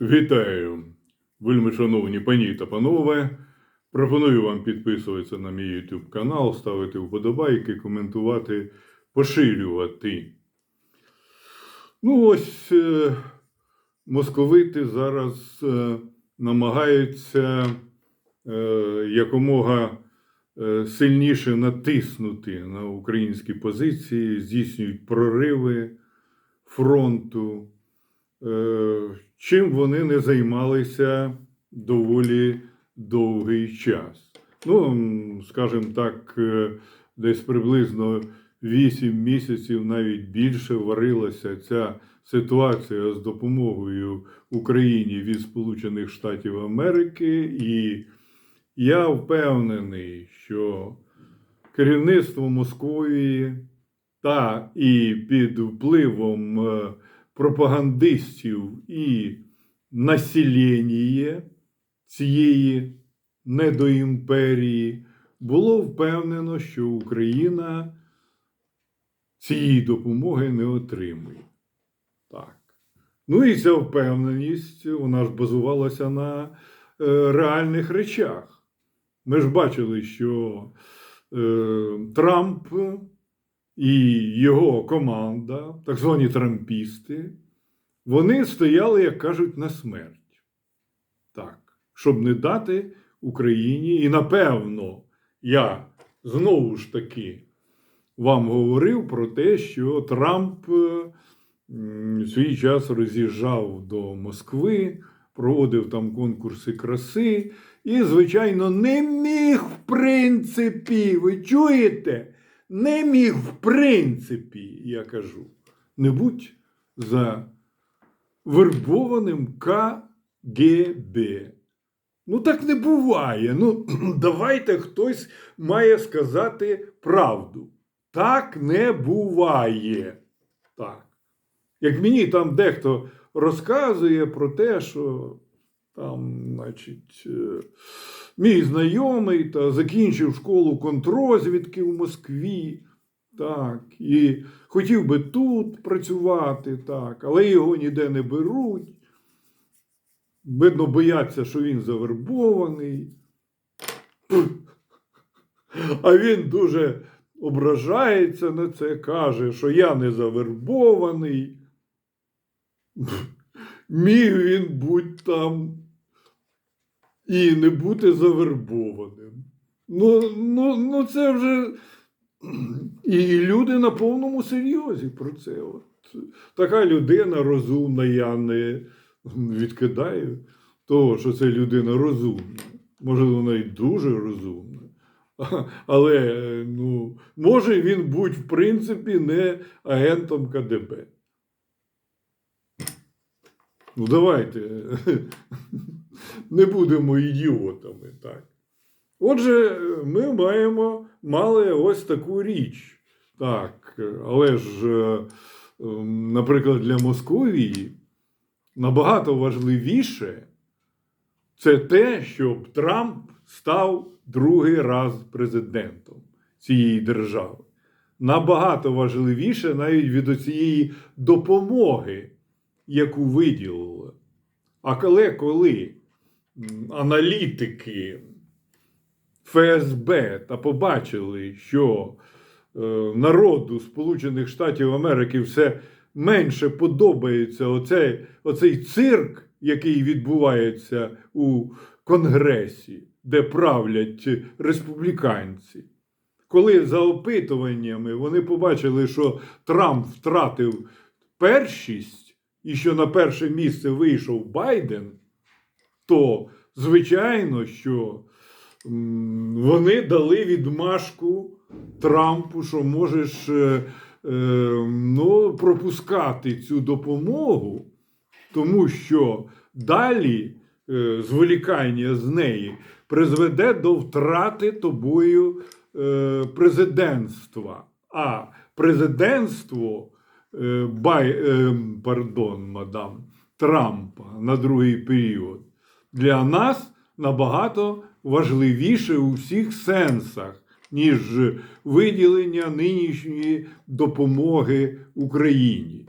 Вітаю, вельми шановні пані та панове. Пропоную вам підписуватися на мій YouTube канал, ставити вподобайки, коментувати, поширювати. Ну, ось е, московити зараз е, намагаються е, якомога сильніше натиснути на українські позиції, здійснюють прориви фронту. Е, чим вони не займалися доволі довгий час. Ну, скажімо так, е, десь приблизно 8 місяців, навіть більше, варилася ця ситуація з допомогою Україні від Сполучених Штатів Америки, і я впевнений, що керівництво Московії та і під впливом е, пропагандистів і населення цієї недоімперії було впевнено, що Україна цієї допомоги не отримує. Так. Ну і ця впевненість вона ж базувалася на е, реальних речах. Ми ж бачили, що е, Трамп і його команда, так звані трампісти, вони стояли, як кажуть, на смерть. Так, щоб не дати Україні, і напевно, я знову ж таки вам говорив про те, що Трамп е, свій час роз'їжджав до Москви, проводив там конкурси краси, і, звичайно, не міг, в принципі, ви чуєте? Не міг, в принципі, я кажу, не будь за вербованим КГБ. Ну, так не буває. Ну, давайте хтось має сказати правду. Так не буває. Так. Як мені там дехто розказує про те, що там, значить, е, мій знайомий та закінчив школу контрозвідки в Москві. Так, і хотів би тут працювати, так, але його ніде не беруть. Видно, бояться, що він завербований. А він дуже ображається на це, каже, що я не завербований. Міг він бути там і не бути завербованим. Ну, ну, ну це вже. І люди на повному серйозі про це. От. Така людина розумна, я не відкидаю того, що це людина розумна. Може, вона і дуже розумна. Але ну, може він бути, в принципі, не агентом КДБ. Ну, давайте не будемо ідіотами, так. Отже, ми маємо, мали ось таку річ. Так, але ж, е, наприклад, для Московії набагато важливіше це те, щоб Трамп став другий раз президентом цієї держави. Набагато важливіше навіть від цієї допомоги, яку виділили. А коли, коли аналітики ФСБ та побачили, що е, народу Сполучених Штатів Америки все менше подобається оцей, оцей цирк, який відбувається у Конгресі, де правлять республіканці. Коли за опитуваннями вони побачили, що Трамп втратив першість і що на перше місце вийшов Байден, то звичайно, що вони дали відмашку Трампу, що можеш е, е, ну, пропускати цю допомогу, тому що далі е, зволікання з неї призведе до втрати тобою президентства. А президентство Бай, е, пардон, мадам, Трампа на другий період для нас набагато важливіше у всіх сенсах, ніж виділення нинішньої допомоги Україні.